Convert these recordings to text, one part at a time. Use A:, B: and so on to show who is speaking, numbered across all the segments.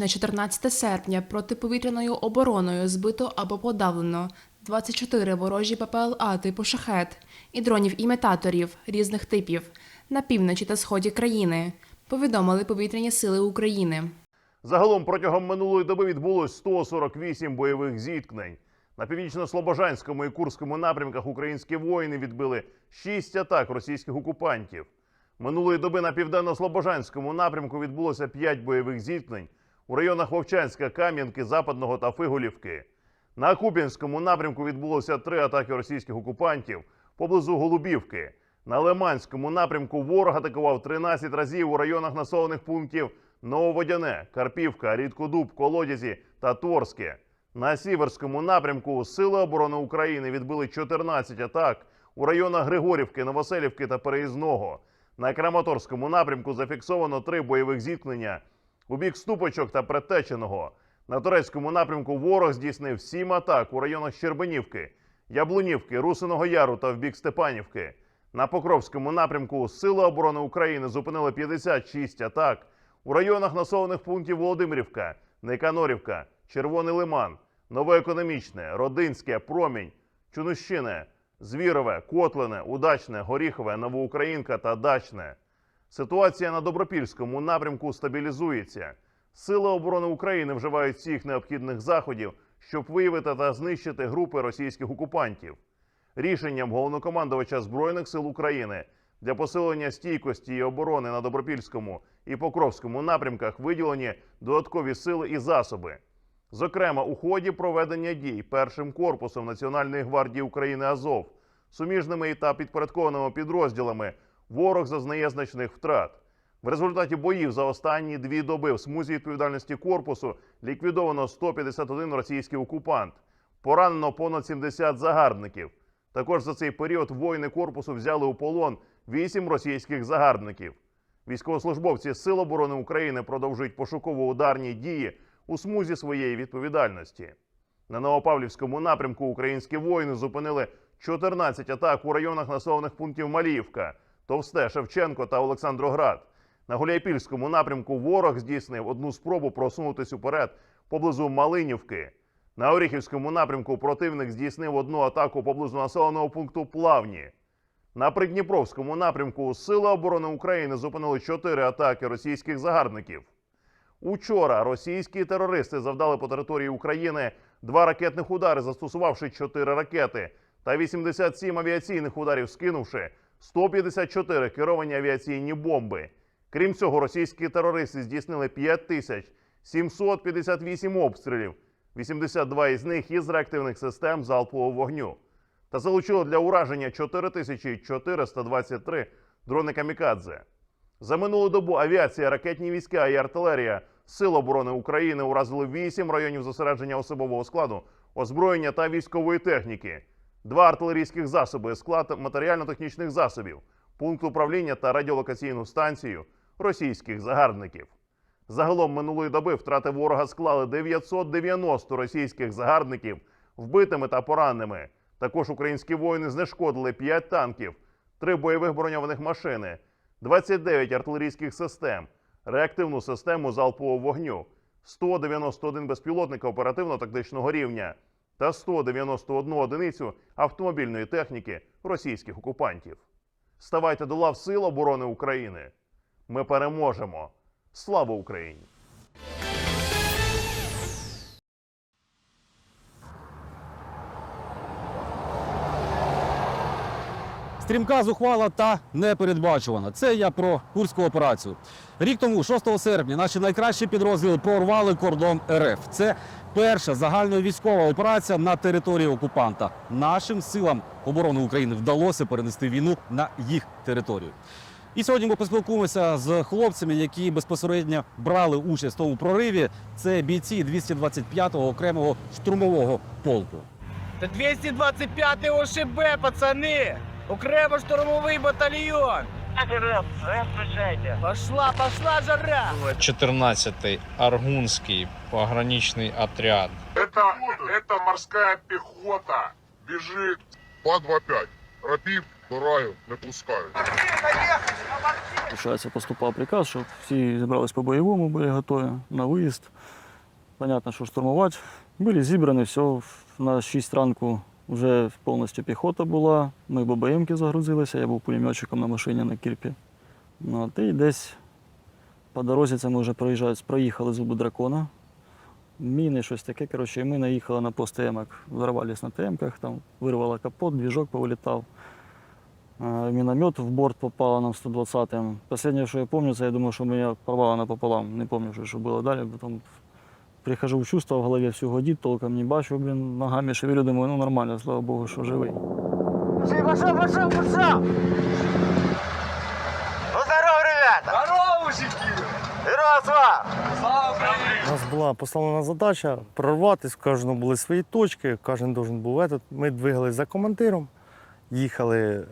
A: на 14 серпня протиповітряною обороною збито або подавлено 24 ворожі ППЛА типу шахет і дронів-імітаторів різних типів на півночі та сході країни. Повідомили повітряні сили України.
B: Загалом протягом минулої доби відбулось 148 бойових зіткнень. На північно-слобожанському і Курському напрямках українські воїни відбили 6 атак російських окупантів. Минулої доби на південно-слобожанському напрямку відбулося 5 бойових зіткнень у районах Вовчанська, Кам'янки, Западного та Фиголівки. На Куп'янському напрямку відбулося 3 атаки російських окупантів поблизу Голубівки. На Лиманському напрямку ворог атакував 13 разів у районах населених пунктів Нововодяне, Карпівка, Рідкодуб, Колодязі та Торське. На Сіверському напрямку Сили оборони України відбили 14 атак у районах Григорівки, Новоселівки та Переїзного. На Краматорському напрямку зафіксовано три бойових зіткнення у бік Ступочок та Предтеченого. На турецькому напрямку ворог здійснив сім атак у районах Щербинівки, Яблунівки, Русиного Яру та в бік Степанівки. На Покровському напрямку Сили оборони України зупинили 56 атак у районах населених пунктів Володимирівка, Никанорівка, Червоний Лиман, Новоекономічне, Родинське, Промінь, Чунущине, Звірове, Котлине, Удачне, Горіхове, Новоукраїнка та Дачне. Ситуація на Добропільському напрямку стабілізується. Сили оборони України вживають всіх необхідних заходів, щоб виявити та знищити групи російських окупантів. Рішенням головнокомандувача Збройних сил України для посилення стійкості і оборони на Добропільському і Покровському напрямках виділені додаткові сили і засоби. Зокрема, у ході проведення дій першим корпусом Національної гвардії України Азов, суміжними та підпорядкованими підрозділами ворог зазнає значних втрат. В результаті боїв за останні дві доби в смузі відповідальності корпусу ліквідовано 151 російський окупант, поранено понад 70 загарбників. Також за цей період воїни корпусу взяли у полон 8 російських загарбників. Військовослужбовці Сил оборони України продовжують пошуково-ударні дії у смузі своєї відповідальності. На Новопавлівському напрямку українські воїни зупинили 14 атак у районах населених пунктів Маліївка, Товсте, Шевченко та Олександроград. На Гуляйпільському напрямку ворог здійснив одну спробу просунутись уперед поблизу Малинівки. На Оріхівському напрямку противник здійснив одну атаку поблизу населеного пункту Плавні. На Придніпровському напрямку Сили оборони України зупинили чотири атаки російських загарбників. Учора російські терористи завдали по території України два ракетних удари, застосувавши чотири ракети, та 87 авіаційних ударів, скинувши 154 керовані авіаційні бомби. Крім цього, російські терористи здійснили 5758 обстрілів, 82 із них із реактивних систем залпового вогню, та залучили для ураження 4423 дрони камікадзе. За минулу добу авіація, ракетні війська і артилерія Сил оборони України уразили 8 районів зосередження особового складу, озброєння та військової техніки, два артилерійських засоби, склад матеріально-технічних засобів, пункт управління та радіолокаційну станцію російських загарбників. Загалом минулої доби втрати ворога склали 990 російських загарбників вбитими та пораненими. Також українські воїни знешкодили 5 танків, 3 бойових броньованих машини, 29 артилерійських систем, реактивну систему залпового вогню, 191 безпілотника оперативно-тактичного рівня та 191 одиницю автомобільної техніки російських окупантів. Ставайте до лав Сил оборони України. Ми переможемо. Слава Україні!
C: Стрімка, зухвала та непередбачувана. Це я про курську операцію. Рік тому, 6 серпня, наші найкращі підрозділи прорвали кордон РФ. Це перша загальновійськова операція на території окупанта. Нашим силам оборони України вдалося перенести війну на їх територію. І сьогодні ми поспілкуємося з хлопцями, які безпосередньо брали участь в тому прориві. Це бійці 225-го окремого штурмового полку.
D: Це 225 ОШБ, пацани! Окремо штурмовий батальйон! Пошла, пошла жара!
E: 14-й Аргунский пограничный отряд.
F: Это, это морская пехота. Бежит. 225. Рапів, Дураю, не пускають.
G: виходить, поступав приказ, щоб всі зібрались по бойовому, були готові на виїзд. Понятно, що штурмувати. Були зібрані, все, на 6 ранку вже повністю піхота була. Ми ББМки загрузилися, я був пулеметчиком на машині на Кірпі. Ну, от, і десь по дорозі це ми вже проїжджають, проїхали зуби дракона. Міни, щось таке. Коротше, ми наїхали на пост ТМ, взорвались на ТМках, там вирвало капот, двіжок повилітав. Міномет в борт попало нам 120-м. Останнє, що я пам'ятаю, це я думаю, що мене порвало напополам. Не пам'ятаю, що було далі. Потім прихожу в чувство, в голові все годить, толком не бачу, блін, ногами шевелю, думаю, ну нормально, слава Богу, що живий.
D: Пошел, пошел, пошел, пошел! Ну здорово, ребята! Здорово, мужики! Здорово, слава! Слава Украине!
H: У нас була поставлена задача прорватися, в кожного були свої точки, кожен должен був этот. Ми двигались за командиром, їхали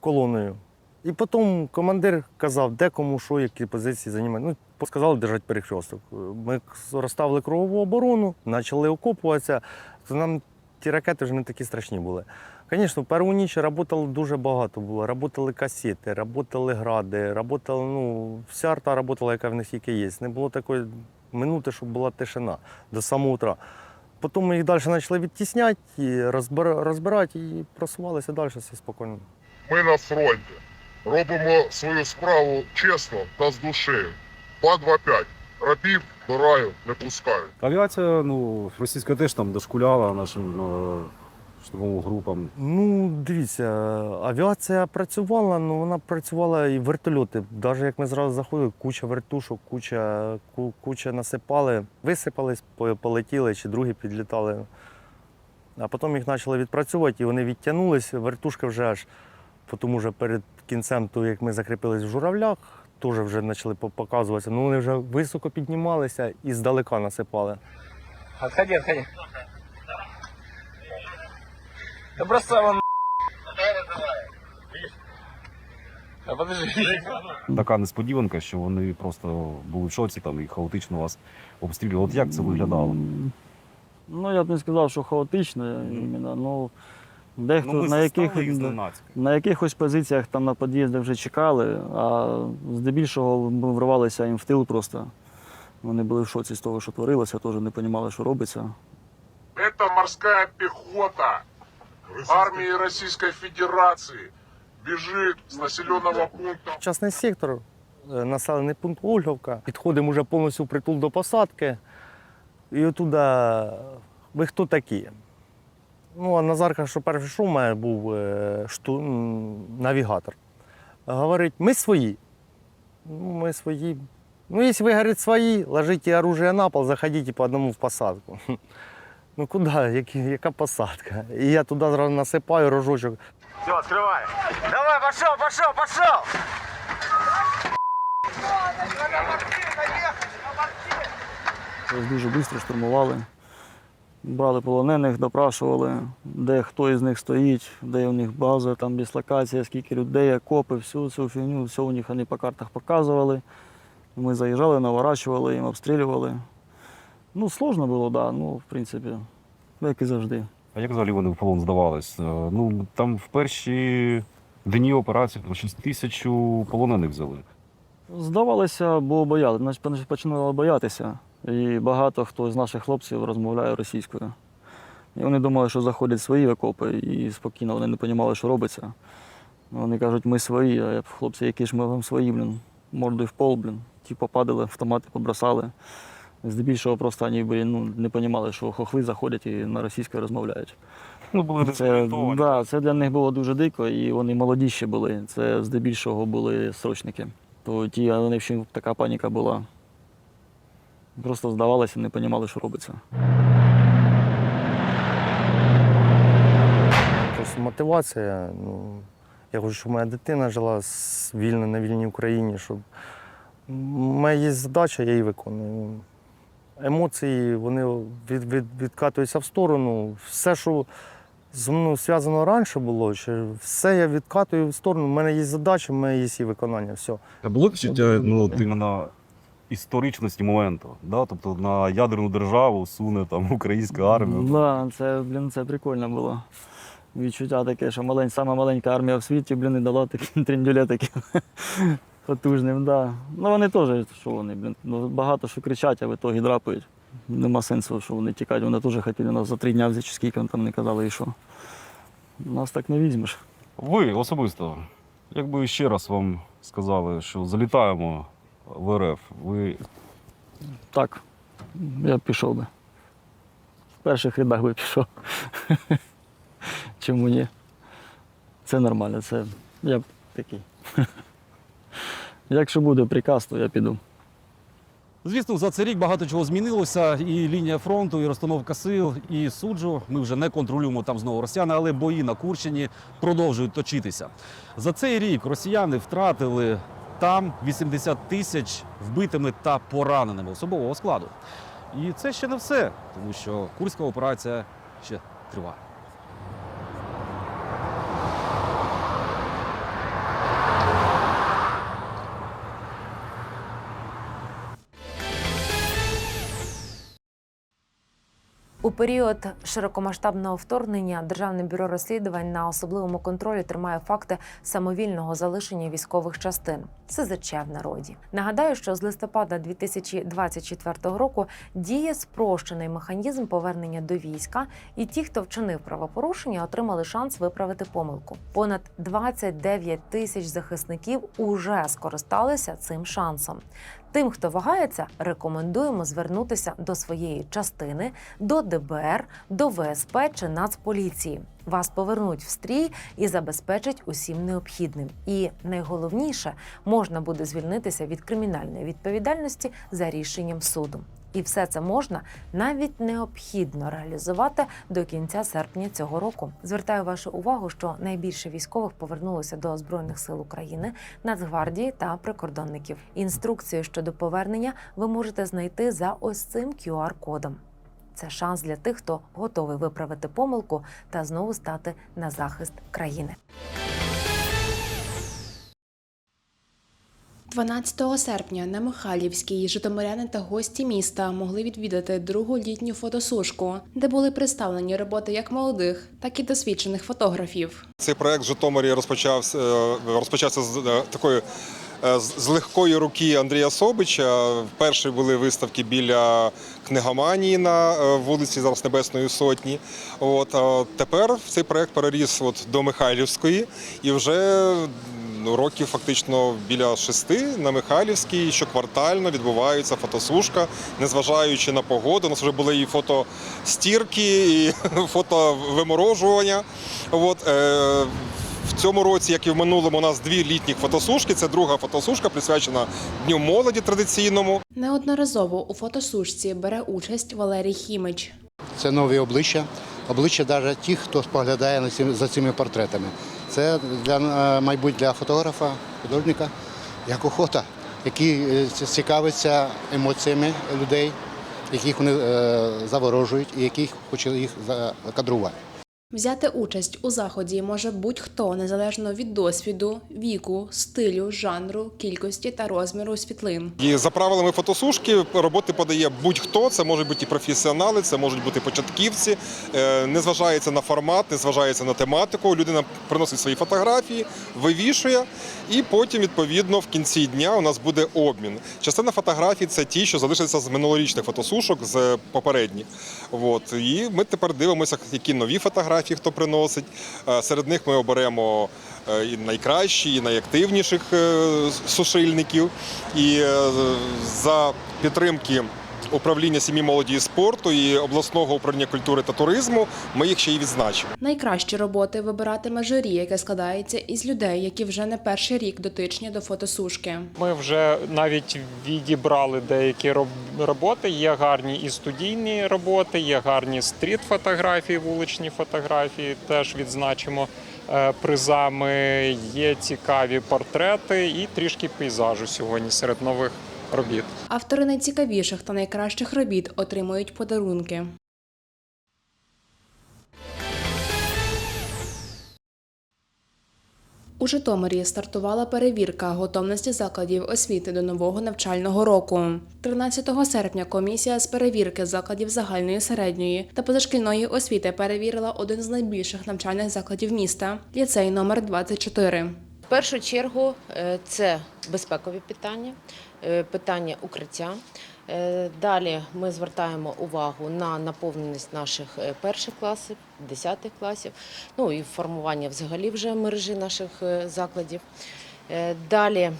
H: колоною. І потім командир казав, де кому що, які позиції займати. Ну, сказали держати перехресток. Ми розставили кругову оборону, почали окопуватися, то нам ті ракети вже не такі страшні були. Звісно, першу ніч працювали дуже багато було. Работали касети, працювали гради, работали, ну, вся арта працювала, яка в них тільки є. Не було такої минути, щоб була тишина до самого утра. Потім ми їх далі почали відтісняти, розбирати і просувалися далі все спокійно.
F: Ми на фронті. Робимо свою справу чесно та з душею. 2-2-5. Рабів до раю не пускають.
C: Авіація, ну, російська теж там дошкуляла нашим е, штурмовим групам.
H: Ну, дивіться, авіація працювала, але вона працювала і вертольоти. Навіть як ми зразу заходили, куча вертушок, куча, ку- куча насипали, висипались, по- полетіли чи другі підлітали. А потім їх почали відпрацьовувати, і вони відтягнулися. Вертушка вже аж, тому вже перед кінцем, то, як ми закріпились в журавлях, теж вже почали показуватися. Ну, вони вже високо піднімалися і здалека насипали.
D: Отходи, отходи. Да бросай вон Да подожди.
C: Така несподіванка, що вони просто були в шоці там і хаотично вас обстрілювали. От як це виглядало?
G: Ну, я б не сказав, що хаотично, іменно, ну, дехто на яких, на якихось позиціях там на під'їзді вже чекали, а здебільшого ми вривалися їм в тил просто. Вони були в шоці з того, що творилося, теж не розуміли, що робиться.
F: Это морская пехота армии Российской Федерации бежит с населенного пункта
H: Частний сектор, е, населений пункт Ольговка. Підходимо вже повністю в притул до посадки. І отуда ви хто такі? Ну, а Назарка, що перший що в мене був е, шту, навігатор. Говорить, ми свої. Ну, ми свої. Ну, якщо ви, говорить, свої, ложите оружие на пол, заходите по одному в посадку. Ну куди? Які- яка посадка? І я туди зразу насипаю рожочок.
D: Все, открывай. Давай, пошел, пошел, пошел.
G: Тобто Дуже швидко штурмували. Брали полонених, допрашували, де хто із них стоїть, де у них база, там дислокація, скільки людей, окопи, всю цю фігню, все у них вони по картах показували. Ми заїжджали, наворачували, їм обстрілювали. Ну, сложно було, так, да, ну, в принципі, як і завжди.
C: А як взагалі вони в полон здавались? Е, Ну там в перші дні операції там 6 тисяч полонених взяли.
G: Здавалося, бо бояли, значить починали боятися. І багато хто з наших хлопців розмовляє російською. І вони думали, що заходять свої окопи, і спокійно вони не розуміли, що робиться. Вони кажуть, ми свої, а я, хлопці, які ж ми вам свої, блін, мордою в пол, блін. Ті попадали, автомати побросали. Здебільшого просто вони блін, ну, не розуміли, що хохли заходять і на російською розмовляють.
C: Ну, були
G: Це, да, це для них було дуже дико, і вони молоді ще були. Це здебільшого були срочники. То ті, вони ще така паніка була. Просто здавалося, не розуміли, що робиться.
H: Просто мотивація. Ну, я хочу, щоб моя дитина жила вільно на вільній Україні, щоб у мене є задача, я її виконую. Емоції вони від, від, відкатуються в сторону. Все, що зі мною зв'язано раніше було, чи все я відкатую в сторону. У мене є задача, у мене є її виконання. Все.
C: А було відчуття ну, от іменно історичності моменту, да? тобто на ядерну державу суне там українська армія.
G: Да, це, блін, це прикольно було. Відчуття таке, що малень, сама маленька армія в світі, блін, і дала такі трендюлетики. Потужним. Да. Ну вони теж, що вони, блін, ну, багато що кричать, а в ітогі драпають. Нема сенсу, що вони тікають. Вони теж хотіли нас за три дня взяти, чи скільки там не казали, і що. Нас так не візьмеш.
C: Ви особисто, якби ще раз вам сказали, що залітаємо в РФ, ви
G: Так, я б пішов би. В перших рядах би пішов. Чому ні? Це нормально, це я б такий. Якщо буде приказ, то я піду.
C: Звісно, за цей рік багато чого змінилося. І лінія фронту, і розстановка сил, і суджу. Ми вже не контролюємо там знову росіяни, але бої на Курщині продовжують точитися. За цей рік росіяни втратили там 80 тисяч вбитими та пораненими особового складу. І це ще не все, тому що курська операція ще триває.
I: Період широкомасштабного вторгнення Державне бюро розслідувань на особливому контролі тримає факти самовільного залишення військових частин СЗЧ в народі. Нагадаю, що з листопада 2024 року діє спрощений механізм повернення до війська, і ті, хто вчинив правопорушення, отримали шанс виправити помилку. Понад 29 тисяч захисників уже скористалися цим шансом. Тим, хто вагається, рекомендуємо звернутися до своєї частини, до ДБР, до ВСП чи Нацполіції. Вас повернуть в стрій і забезпечать усім необхідним. І найголовніше можна буде звільнитися від кримінальної відповідальності за рішенням суду. І все це можна навіть необхідно реалізувати до кінця серпня цього року. Звертаю вашу увагу, що найбільше військових повернулося до збройних сил України, Нацгвардії та прикордонників. Інструкцію щодо повернення ви можете знайти за ось цим QR-кодом. Це шанс для тих, хто готовий виправити помилку та знову стати на захист країни.
A: 12 серпня на Михайлівській житомиряни та гості міста могли відвідати другу літню фотосушку, де були представлені роботи як молодих, так і досвідчених фотографів.
J: Цей проект в Житомирі розпочався, е, розпочався з е, такої е, з легкої руки Андрія Собича. Перші були виставки біля книгоманії на вулиці зараз Небесної Сотні. От а тепер цей проект переріс от до Михайлівської і вже. Ну, Років фактично біля шести на Михайлівській щоквартально відбувається фотосушка, незважаючи на погоду. У нас вже були і фотостірки, і фотовиморожування. От, е, в цьому році, як і в минулому, у нас дві літніх фотосушки. Це друга фотосушка, присвячена Дню молоді традиційному.
A: Неодноразово у фотосушці бере участь Валерій Хімич.
K: Це нові обличчя, обличчя навіть тих, хто споглядає за цими портретами. Це для е, майбуть для фотографа, художника, як охота, який е, цікавиться емоціями людей, яких вони е, заворожують і яких хоче їх закадрувати.
A: Взяти участь у заході може будь-хто незалежно від досвіду, віку, стилю, жанру, кількості та розміру світлин.
J: І за правилами фотосушки роботи подає будь-хто. Це можуть бути і професіонали, це можуть бути початківці. Е, Не зважається на формат, не зважається на тематику. Людина приносить свої фотографії, вивішує, і потім, відповідно, в кінці дня у нас буде обмін. Частина фотографій це ті, що залишаться з минулорічних фотосушок, з попередніх. От. І ми тепер дивимося, які нові фотографії хто приносить. Е, Серед них ми оберемо е, і найкращі, і найактивніших е, сушильників. І за підтримки управління сім'ї молоді і спорту і обласного управління культури та туризму ми їх ще й відзначимо.
A: Найкращі роботи вибиратиме журі, яке складається із людей, які вже не перший рік дотичні до фотосушки.
L: Ми вже навіть відібрали деякі роботи. Є гарні і студійні роботи, є гарні стріт-фотографії, вуличні фотографії. Теж відзначимо е, призами. Є цікаві портрети і трішки пейзажу сьогодні серед нових робіт.
A: Автори найцікавіших та найкращих робіт отримують подарунки. У Житомирі стартувала перевірка готовності закладів освіти до нового навчального року. 13 серпня комісія з перевірки закладів загальної середньої та позашкільної освіти перевірила один з найбільших навчальних закладів міста ліцей номер 24.
M: першу чергу е, це безпекові питання, питання укриття. Е, Далі ми звертаємо увагу на наповненість наших е, перших класів, десятих класів, ну і формування взагалі вже мережі наших е, закладів. Е, Далі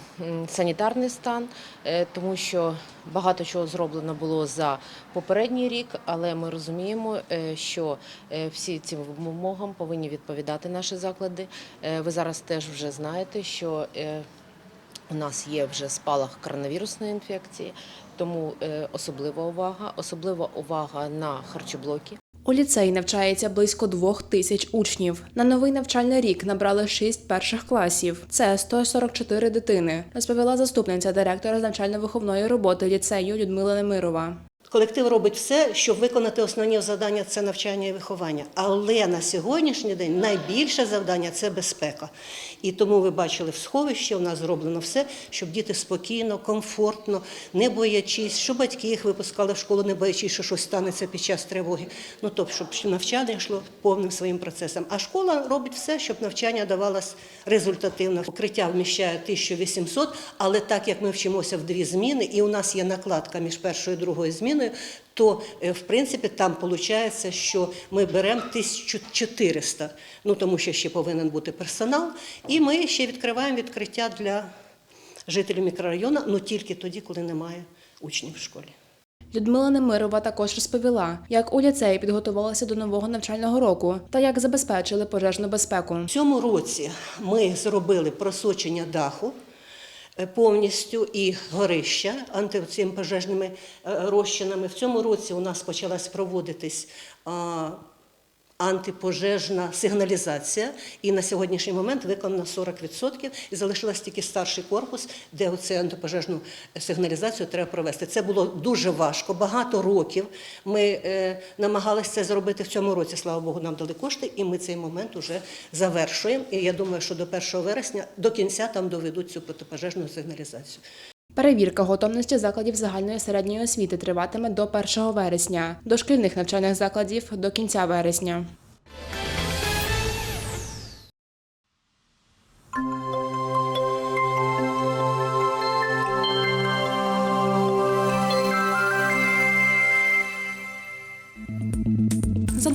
M: санітарний стан, е, тому що багато чого зроблено було за попередній рік, але ми розуміємо, е, що е, всі цим вимогам повинні відповідати наші заклади. Е, Ви зараз теж вже знаєте, що е, у нас є вже спалах коронавірусної інфекції, тому е, особлива увага, особлива увага на харчоблоки.
A: У ліцеї навчається близько двох тисяч учнів. На новий навчальний рік набрали шість перших класів. Це 144 дитини, розповіла заступниця директора з навчально-виховної роботи ліцею Людмила Немирова.
N: Колектив робить все, щоб виконати основні завдання це навчання і виховання. Але на сьогоднішній день найбільше завдання це безпека. І тому ви бачили в сховищі, у нас зроблено все, щоб діти спокійно, комфортно, не боячись, щоб батьки їх випускали в школу, не боячись, що щось станеться під час тривоги. Ну тобто, щоб навчання йшло повним своїм процесом. А школа робить все, щоб навчання давалось результативно. Укриття вміщає 1800, але так як ми вчимося в дві зміни, і у нас є накладка між першою і другою зміною, то е, в принципі там виходить, що ми беремо 1400, ну тому що ще повинен бути персонал, і ми ще відкриваємо відкриття для жителів мікрорайону, ну тільки тоді, коли немає учнів в школі.
A: Людмила Немирова також розповіла, як у ліцеї підготувалися до нового навчального року та як забезпечили пожежну безпеку.
N: В цьому році ми зробили просочення даху повністю і горища антицим пожежними е, розчинами. В цьому році у нас почалась проводитись антипожежна сигналізація, і на сьогоднішній момент виконано 40%, і залишилось тільки старший корпус, де оцю антипожежну сигналізацію треба провести. Це було дуже важко, багато років. Ми е, намагалися це зробити в цьому році. Слава Богу, нам дали кошти, і ми цей момент вже завершуємо. І я думаю, що до 1 вересня до кінця там доведуть цю протипожежну сигналізацію.
A: Перевірка готовності закладів загальної середньої освіти триватиме до 1 вересня, дошкільних навчальних закладів до кінця вересня.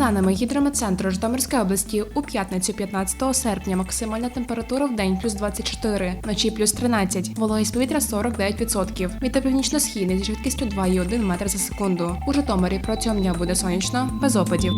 A: Даними гідрометцентру Житомирської області, у п'ятницю 15 серпня максимальна температура в день плюс 24, вночі плюс 13, вологість повітря 49%. Вітер північно-східний зі швидкістю 2,1 метр за секунду. У Житомирі протягом дня буде сонячно, без опадів.